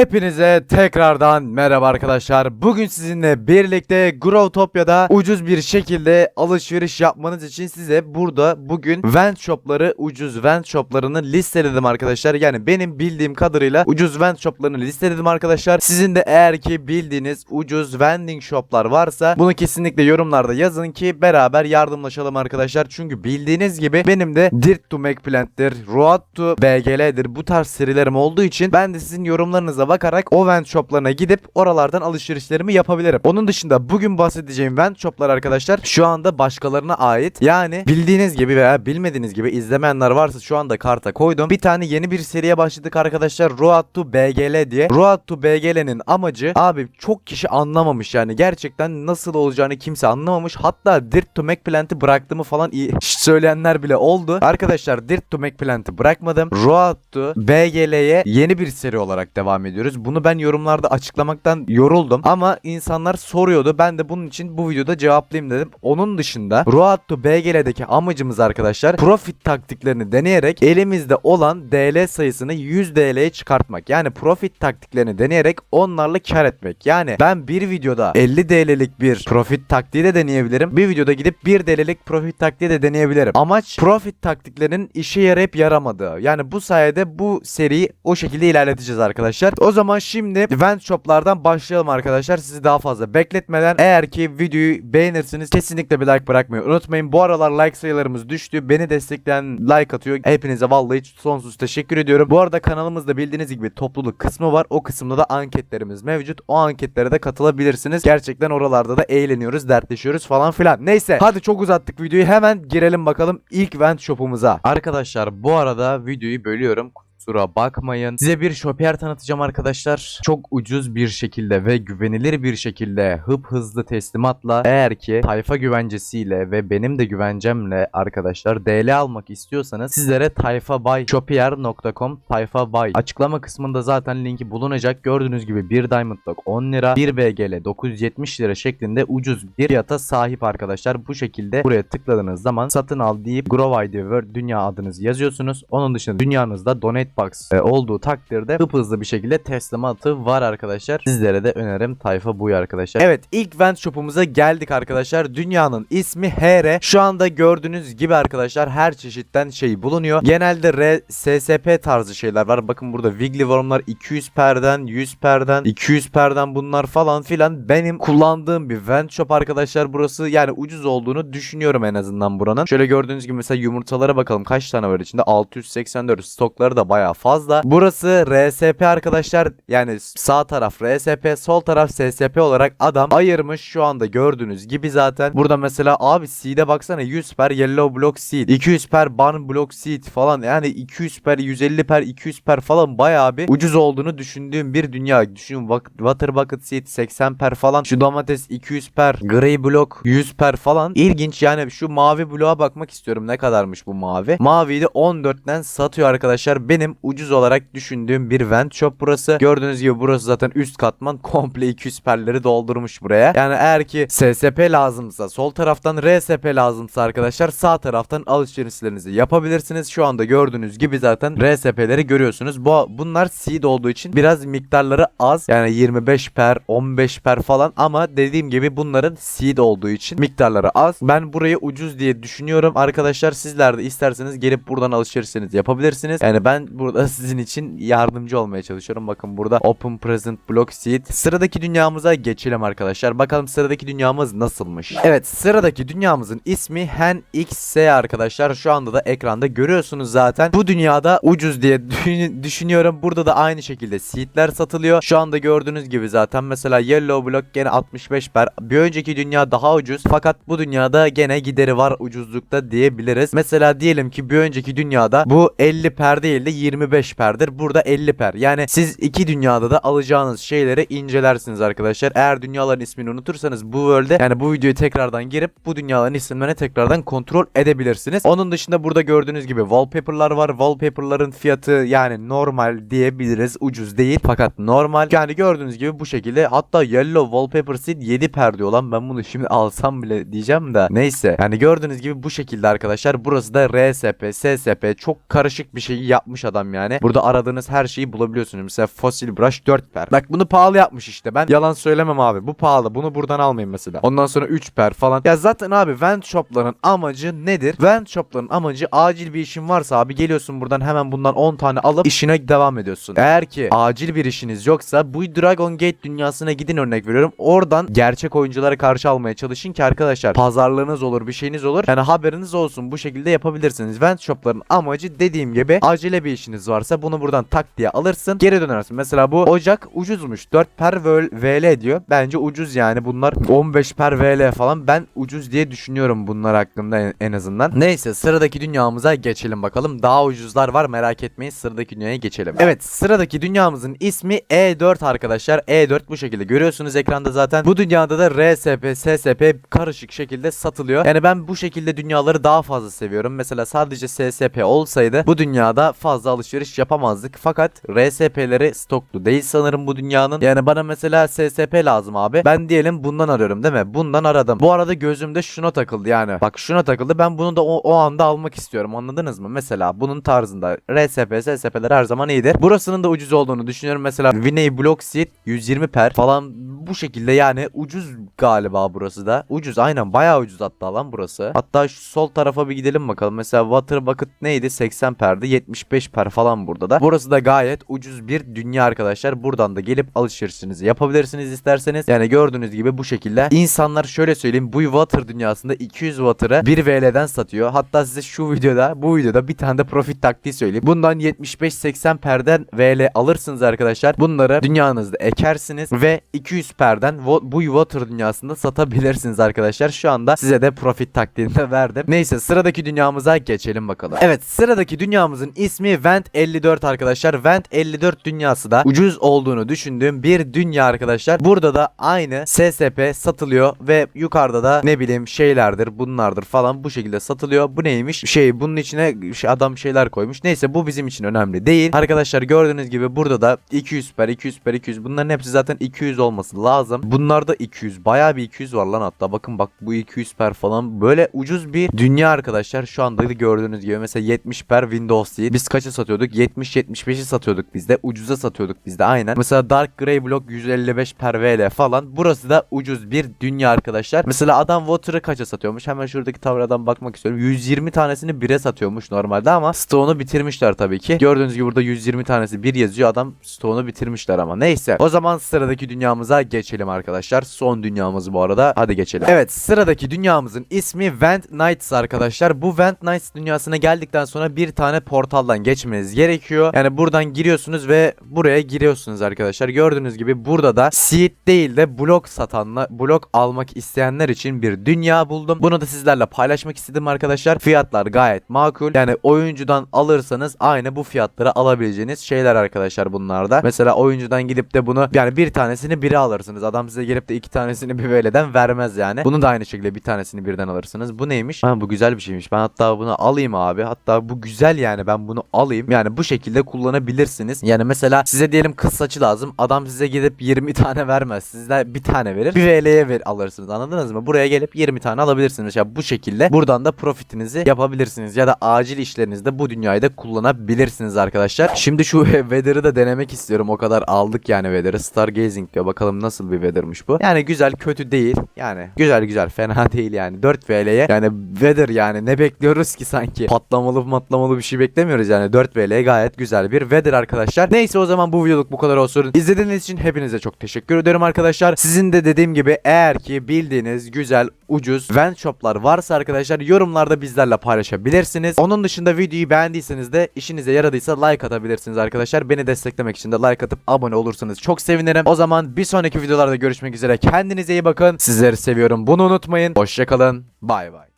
Hepinize tekrardan merhaba arkadaşlar. Bugün sizinle birlikte Growtopia'da ucuz bir şekilde alışveriş yapmanız için size burada bugün vent shopları, ucuz vent shoplarını listeledim arkadaşlar. Yani benim bildiğim kadarıyla ucuz vent shoplarını listeledim arkadaşlar. Sizin de eğer ki bildiğiniz ucuz vending shoplar varsa bunu kesinlikle yorumlarda yazın ki beraber yardımlaşalım arkadaşlar. Çünkü bildiğiniz gibi benim de Dirt to Make Plant'tir, Road to BGL'dir bu tarz serilerim olduğu için ben de sizin yorumlarınıza bakarak o vent shoplarına gidip oralardan alışverişlerimi yapabilirim. Onun dışında bugün bahsedeceğim vent shoplar arkadaşlar şu anda başkalarına ait. Yani bildiğiniz gibi veya bilmediğiniz gibi izlemeyenler varsa şu anda karta koydum. Bir tane yeni bir seriye başladık arkadaşlar. Road to BGL diye. Road to BGL'nin amacı abi çok kişi anlamamış yani. Gerçekten nasıl olacağını kimse anlamamış. Hatta Dirt to Plant'i bıraktığımı falan iyi söyleyenler bile oldu. Arkadaşlar Dirt to Plant'i bırakmadım. Road to BGL'ye yeni bir seri olarak devam ediyoruz. Bunu ben yorumlarda açıklamaktan yoruldum. Ama insanlar soruyordu. Ben de bunun için bu videoda cevaplayayım dedim. Onun dışında Road to BGL'deki amacımız arkadaşlar profit taktiklerini deneyerek elimizde olan DL sayısını 100 DL'ye çıkartmak. Yani profit taktiklerini deneyerek onlarla kar etmek. Yani ben bir videoda 50 DL'lik bir profit taktiği de deneyebilirim. Bir videoda gidip 1 DL'lik profit taktiği de deneyebilirim. Amaç profit taktiklerinin işe yarayıp yaramadığı. Yani bu sayede bu seriyi o şekilde ilerleteceğiz arkadaşlar. O zaman şimdi event shoplardan başlayalım arkadaşlar. Sizi daha fazla bekletmeden eğer ki videoyu beğenirsiniz kesinlikle bir like bırakmayı unutmayın. Bu aralar like sayılarımız düştü. Beni destekleyen like atıyor. Hepinize vallahi sonsuz teşekkür ediyorum. Bu arada kanalımızda bildiğiniz gibi topluluk kısmı var. O kısımda da anketlerimiz mevcut. O anketlere de katılabilirsiniz. Gerçekten oralarda da eğleniyoruz, dertleşiyoruz falan filan. Neyse hadi çok uzattık videoyu. Hemen girelim bakalım ilk vent shop'umuza. Arkadaşlar bu arada videoyu bölüyorum. Kusura bakmayın. Size bir Shopier tanıtacağım arkadaşlar. Çok ucuz bir şekilde ve güvenilir bir şekilde hıp hızlı teslimatla eğer ki tayfa güvencesiyle ve benim de güvencemle arkadaşlar DL almak istiyorsanız sizlere tayfabuy.shopier.com tayfabuy açıklama kısmında zaten linki bulunacak. Gördüğünüz gibi bir Diamond Dog 10 lira, bir BGL 970 lira şeklinde ucuz bir fiyata sahip arkadaşlar. Bu şekilde buraya tıkladığınız zaman satın al deyip Grow ID ve dünya adınızı yazıyorsunuz. Onun dışında dünyanızda donate box e, olduğu takdirde hızlı bir şekilde teslimatı var arkadaşlar. Sizlere de önerim tayfa buy arkadaşlar. Evet ilk vent shop'umuza geldik arkadaşlar. Dünyanın ismi HR. Şu anda gördüğünüz gibi arkadaşlar her çeşitten şey bulunuyor. Genelde R, tarzı şeyler var. Bakın burada Wiggly Worm'lar 200 perden, 100 perden, 200 perden bunlar falan filan. Benim kullandığım bir vent shop arkadaşlar burası. Yani ucuz olduğunu düşünüyorum en azından buranın. Şöyle gördüğünüz gibi mesela yumurtalara bakalım kaç tane var içinde. 684 stokları da bayağı fazla. Burası RSP arkadaşlar. Yani sağ taraf RSP, sol taraf SSP olarak adam ayırmış şu anda gördüğünüz gibi zaten. Burada mesela abi seed'e baksana 100 per yellow block seed, 200 per barn block seed falan. Yani 200 per 150 per 200 per falan bayağı bir ucuz olduğunu düşündüğüm bir dünya. Düşün bak water bucket seed 80 per falan. Şu domates 200 per, grey block 100 per falan. İlginç yani şu mavi bloğa bakmak istiyorum. Ne kadarmış bu mavi? Maviyi de 14'ten satıyor arkadaşlar. Benim ucuz olarak düşündüğüm bir vent shop burası. Gördüğünüz gibi burası zaten üst katman komple 200 perleri doldurmuş buraya. Yani eğer ki SSP lazımsa sol taraftan RSP lazımsa arkadaşlar sağ taraftan alışverişlerinizi yapabilirsiniz. Şu anda gördüğünüz gibi zaten RSP'leri görüyorsunuz. Bu bunlar seed olduğu için biraz miktarları az. Yani 25 per 15 per falan ama dediğim gibi bunların seed olduğu için miktarları az. Ben burayı ucuz diye düşünüyorum. Arkadaşlar sizler de isterseniz gelip buradan alışverişlerinizi yapabilirsiniz. Yani ben burada sizin için yardımcı olmaya çalışıyorum. Bakın burada Open Present Block Seed. Sıradaki dünyamıza geçelim arkadaşlar. Bakalım sıradaki dünyamız nasılmış. Evet sıradaki dünyamızın ismi Hen XS arkadaşlar. Şu anda da ekranda görüyorsunuz zaten. Bu dünyada ucuz diye düşün- düşünüyorum. Burada da aynı şekilde seedler satılıyor. Şu anda gördüğünüz gibi zaten mesela Yellow Block gene 65 per. Bir önceki dünya daha ucuz. Fakat bu dünyada gene gideri var ucuzlukta diyebiliriz. Mesela diyelim ki bir önceki dünyada bu 50 per değil de 25 perdir. Burada 50 per. Yani siz iki dünyada da alacağınız şeyleri incelersiniz arkadaşlar. Eğer dünyaların ismini unutursanız bu world'e yani bu videoyu tekrardan girip bu dünyaların isimlerini tekrardan kontrol edebilirsiniz. Onun dışında burada gördüğünüz gibi wallpaper'lar var. Wallpaper'ların fiyatı yani normal diyebiliriz. Ucuz değil fakat normal. Yani gördüğünüz gibi bu şekilde. Hatta yellow wallpaper seed 7 per diyor lan. Ben bunu şimdi alsam bile diyeceğim de. Neyse. Yani gördüğünüz gibi bu şekilde arkadaşlar. Burası da RSP, SSP çok karışık bir şey yapmış adam adam yani. Burada aradığınız her şeyi bulabiliyorsunuz. Mesela Fossil Brush 4 per. Bak bunu pahalı yapmış işte. Ben yalan söylemem abi. Bu pahalı. Bunu buradan almayın mesela. Ondan sonra 3 per falan. Ya zaten abi vent shop'ların amacı nedir? Vent shop'ların amacı acil bir işin varsa abi geliyorsun buradan hemen bundan 10 tane alıp işine devam ediyorsun. Eğer ki acil bir işiniz yoksa bu Dragon Gate dünyasına gidin örnek veriyorum. Oradan gerçek oyunculara karşı almaya çalışın ki arkadaşlar pazarlığınız olur bir şeyiniz olur. Yani haberiniz olsun bu şekilde yapabilirsiniz. Vent shop'ların amacı dediğim gibi acele bir işiniz varsa bunu buradan tak diye alırsın. Geri dönersin. Mesela bu ocak ucuzmuş. 4 per VL diyor. Bence ucuz yani bunlar 15 per VL falan. Ben ucuz diye düşünüyorum bunlar hakkında en azından. Neyse sıradaki dünyamıza geçelim bakalım. Daha ucuzlar var merak etmeyin. Sıradaki dünyaya geçelim. Evet sıradaki dünyamızın ismi E4 arkadaşlar. E4 bu şekilde görüyorsunuz ekranda zaten. Bu dünyada da RSP, SSP karışık şekilde satılıyor. Yani ben bu şekilde dünyaları daha fazla seviyorum. Mesela sadece SSP olsaydı bu dünyada fazla alışveriş yapamazdık. Fakat RSP'leri stoklu değil sanırım bu dünyanın. Yani bana mesela SSP lazım abi. Ben diyelim bundan arıyorum değil mi? Bundan aradım. Bu arada gözümde şuna takıldı yani. Bak şuna takıldı. Ben bunu da o, o anda almak istiyorum. Anladınız mı? Mesela bunun tarzında RSP, SSP'ler her zaman iyidir. Burasının da ucuz olduğunu düşünüyorum. Mesela Viney Block Seed 120 per falan bu şekilde yani ucuz galiba burası da. Ucuz aynen bayağı ucuz hatta lan burası. Hatta şu sol tarafa bir gidelim bakalım. Mesela Water Bucket neydi? 80 perdi 75 per falan burada da. Burası da gayet ucuz bir dünya arkadaşlar. Buradan da gelip alışverişinizi yapabilirsiniz isterseniz. Yani gördüğünüz gibi bu şekilde. İnsanlar şöyle söyleyeyim bu Water dünyasında 200 Water'ı 1 VL'den satıyor. Hatta size şu videoda bu videoda bir tane de profit taktiği söyleyeyim. Bundan 75-80 perden VL alırsınız arkadaşlar. Bunları dünyanızda ekersiniz ve 200 perden bu Water dünyasında satabilirsiniz arkadaşlar. Şu anda size de profit taktiğini de verdim. Neyse sıradaki dünyamıza geçelim bakalım. Evet sıradaki dünyamızın ismi Vent 54 arkadaşlar. Vent 54 dünyası da ucuz olduğunu düşündüğüm bir dünya arkadaşlar. Burada da aynı SSP satılıyor ve yukarıda da ne bileyim şeylerdir bunlardır falan bu şekilde satılıyor. Bu neymiş? Şey bunun içine adam şeyler koymuş. Neyse bu bizim için önemli değil. Arkadaşlar gördüğünüz gibi burada da 200 per 200 per 200 bunların hepsi zaten 200 olması lazım. Bunlarda 200 bayağı bir 200 var lan hatta bakın bak bu 200 per falan böyle ucuz bir dünya arkadaşlar. Şu anda da gördüğünüz gibi mesela 70 per Windows değil. Biz kaça satıyorduk? 70-75'i satıyorduk bizde. Ucuza satıyorduk bizde aynen. Mesela Dark Grey Block 155 per VL falan. Burası da ucuz bir dünya arkadaşlar. Mesela adam Water'ı kaça satıyormuş? Hemen şuradaki tavradan bakmak istiyorum. 120 tanesini 1'e satıyormuş normalde ama stoğunu bitirmişler tabii ki. Gördüğünüz gibi burada 120 tanesi 1 yazıyor. Adam stoğunu bitirmişler ama. Neyse. O zaman sıradaki dünyamıza geçelim arkadaşlar. Son dünyamız bu arada. Hadi geçelim. Evet sıradaki dünyamızın ismi Vent Knights arkadaşlar. Bu Vent Knights dünyasına geldikten sonra bir tane portaldan geçmeniz gerekiyor. Yani buradan giriyorsunuz ve buraya giriyorsunuz arkadaşlar. Gördüğünüz gibi burada da seed değil de blok satanla blok almak isteyenler için bir dünya buldum. Bunu da sizlerle paylaşmak istedim arkadaşlar. Fiyatlar gayet makul. Yani oyuncudan alırsanız aynı bu fiyatlara alabileceğiniz şeyler arkadaşlar bunlarda. Mesela oyuncudan gidip de bunu yani bir tanesini biri alırsınız. Adam size gelip de iki tanesini bir böyleden vermez yani. Bunu da aynı şekilde bir tanesini birden alırsınız. Bu neymiş? Ha, bu güzel bir şeymiş. Ben hatta bunu alayım abi. Hatta bu güzel yani ben bunu alayım. Yani bu şekilde kullanabilirsiniz. Yani mesela size diyelim kız saçı lazım. Adam size gidip 20 tane vermez. Sizden bir tane verir. Bir VL'ye ver alırsınız. Anladınız mı? Buraya gelip 20 tane alabilirsiniz. Mesela bu şekilde buradan da profitinizi yapabilirsiniz. Ya da acil işlerinizde bu dünyayı da kullanabilirsiniz arkadaşlar. Şimdi şu Weather'ı da denemek istiyorum. O kadar aldık yani Weather'ı. Stargazing diyor. Bakalım nasıl bir Weather'mış bu. Yani güzel kötü değil. Yani güzel güzel fena değil yani. 4 VL'ye yani Weather yani ne bekliyoruz ki sanki? Patlamalı matlamalı bir şey beklemiyoruz yani. 4 VL gayet güzel bir Weather arkadaşlar. Neyse o zaman bu videoluk bu kadar olsun. İzlediğiniz için hepinize çok teşekkür ederim arkadaşlar. Sizin de dediğim gibi eğer ki bildiğiniz güzel ucuz vent shoplar varsa arkadaşlar yorumlarda bizlerle paylaşabilirsiniz. Onun dışında videoyu beğendiyseniz de işinize yaradıysa like atabilirsiniz arkadaşlar. Beni desteklemek için de like atıp abone olursanız çok sevinirim. O zaman bir sonraki videolarda görüşmek üzere. Kendinize iyi bakın. Sizleri seviyorum. Bunu unutmayın. Hoşçakalın. Bay bay.